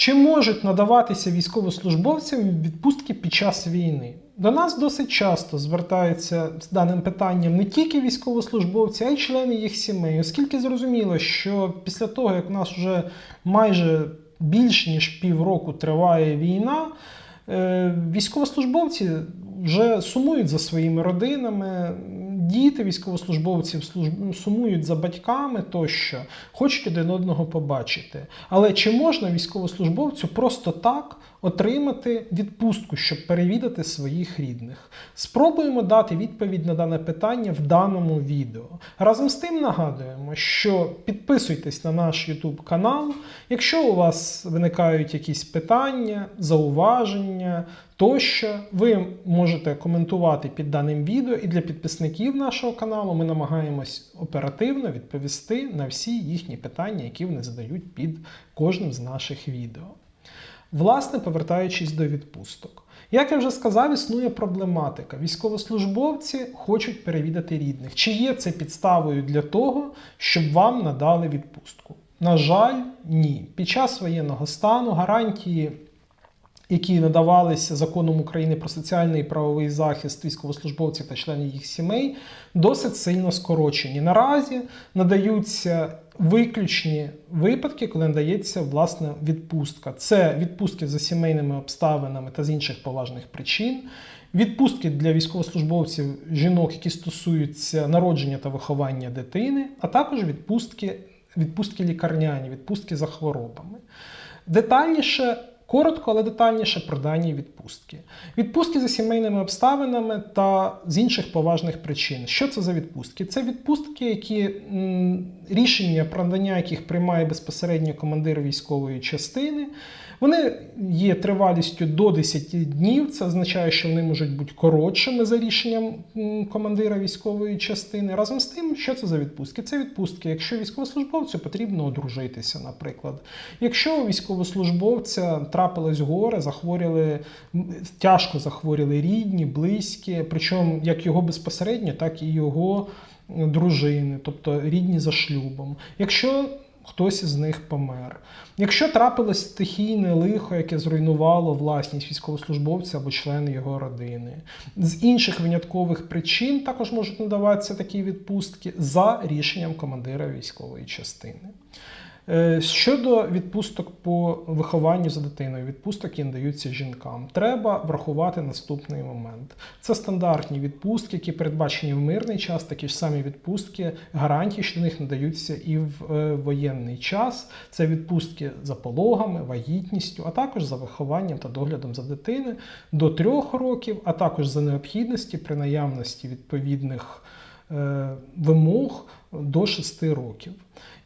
Чи можуть надаватися військовослужбовцям відпустки під час війни? До нас досить часто звертаються з даним питанням не тільки військовослужбовці, а й члени їх сімей, оскільки зрозуміло, що після того, як у нас вже майже більш ніж півроку триває війна, е, військовослужбовці вже сумують за своїми родинами, діти військовослужбовців служб- сумують за батьками тощо, хочуть один одного побачити. Але чи можна військовослужбовцю просто так отримати відпустку, щоб перевідати своїх рідних? Спробуємо дати відповідь на дане питання в даному відео. Разом з тим нагадуємо, що підписуйтесь на наш YouTube канал. Якщо у вас виникають якісь питання, зауваження тощо, ви можете коментувати під даним відео, і для підписників нашого каналу ми намагаємось оперативно відповісти на всі їхні питання, які вони задають під кожним з наших відео. Власне, повертаючись до відпусток. Як я вже сказав, існує проблематика. Військовослужбовці хочуть перевідати рідних. Чи є це підставою для того, щоб вам надали відпустку? На жаль, ні. Під час воєнного стану гарантії, які надавалися законом України про соціальний і правовий захист військовослужбовців та членів їх сімей, досить сильно скорочені. Наразі надаються виключні випадки, коли надається власне відпустка. Це відпустки за сімейними обставинами та з інших поважних причин. Відпустки для військовослужбовців жінок, які стосуються народження та виховання дитини, а також відпустки, відпустки лікарняні, відпустки за хворобами. Детальніше, коротко, але детальніше про дані відпустки. Відпустки за сімейними обставинами та з інших поважних причин. Що це за відпустки? Це відпустки, які рішення про надання яких приймає безпосередньо командир військової частини. Вони є тривалістю до 10 днів. Це означає, що вони можуть бути коротшими за рішенням командира військової частини. Разом з тим, що це за відпустки? Це відпустки, якщо військовослужбовцю потрібно одружитися, наприклад. Якщо військовослужбовця трапилось горе, захворіли тяжко захворіли рідні, близькі, причому як його безпосередньо, так і його дружини, тобто рідні за шлюбом. Якщо хтось із них помер. Якщо трапилось стихійне лихо, яке зруйнувало власність військовослужбовця або члени його родини, з інших виняткових причин також можуть надаватися такі відпустки за рішенням командира військової частини. Е, Щодо відпусток по вихованню за дитиною, відпусток, які надаються жінкам, треба врахувати наступний момент. Це стандартні відпустки, які передбачені в мирний час, такі ж самі відпустки, гарантії, що до них надаються і в е, воєнний час. Це відпустки за пологами, вагітністю, а також за вихованням та доглядом за дитини до трьох років, а також за необхідності при наявності відповідних е, вимог до 6 років.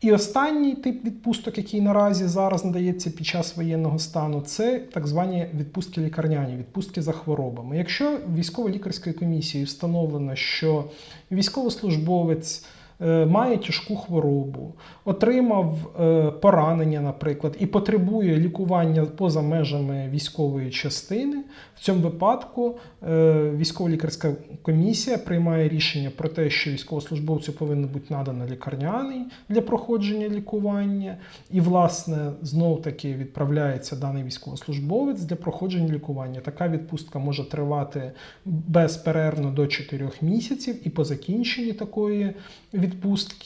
І останній тип відпусток, який наразі зараз надається під час воєнного стану, це так звані відпустки лікарняні, відпустки за хворобами. Якщо військово-лікарською комісією встановлено, що військовослужбовець має тяжку хворобу, отримав е, поранення, наприклад, і потребує лікування поза межами військової частини, в цьому випадку е, військово-лікарська комісія приймає рішення про те, що військовослужбовцю повинен бути надано лікарняний для проходження лікування, і, власне, знов таки відправляється даний військовослужбовець для проходження лікування. Така відпустка може тривати безперервно до 4 місяців, і по закінченні такої відпустки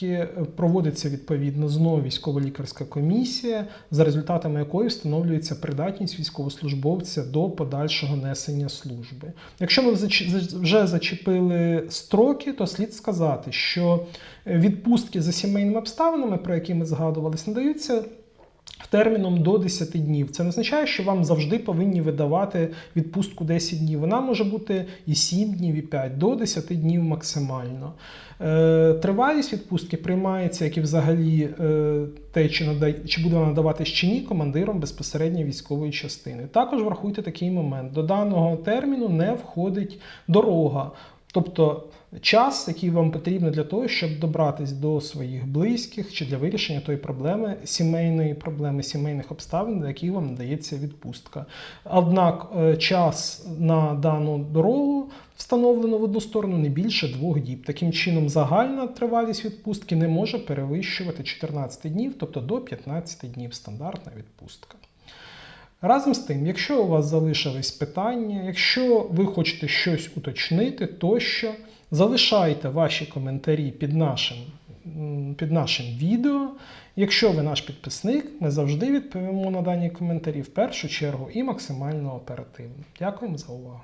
е, проводиться відповідно знову військово-лікарська комісія, за результатами якої встановлюється придатність військовослужбовця до подальшого несення служби. Якщо ми вже зачепили строки, то слід сказати, що відпустки за сімейними обставинами, про які ми згадували, надаються терміном до 10 днів. Це не означає, що вам завжди повинні видавати відпустку 10 днів. Вона може бути і 7 днів, і 5, до 10 днів максимально. Е, Тривалість відпустки приймається, як і взагалі е, те, чи, надає, чи буде вона надаватись чи ні, командиром безпосередньо військової частини. Також врахуйте такий момент: до даного терміну не входить дорога. Тобто час, який вам потрібен для того, щоб добратись до своїх близьких чи для вирішення тої проблеми, сімейної проблеми, сімейних обставин, на які вам надається відпустка. Однак е, час на дану дорогу встановлено в одну сторону не більше двох діб. Таким чином, загальна тривалість відпустки не може перевищувати 14 днів, тобто до 15 днів стандартна відпустка. Разом з тим, якщо у вас залишились питання, якщо ви хочете щось уточнити, тощо залишайте ваші коментарі під нашим, під нашим відео. Якщо ви наш підписник, ми завжди відповімо на дані коментарі в першу чергу і максимально оперативно. Дякуємо за увагу.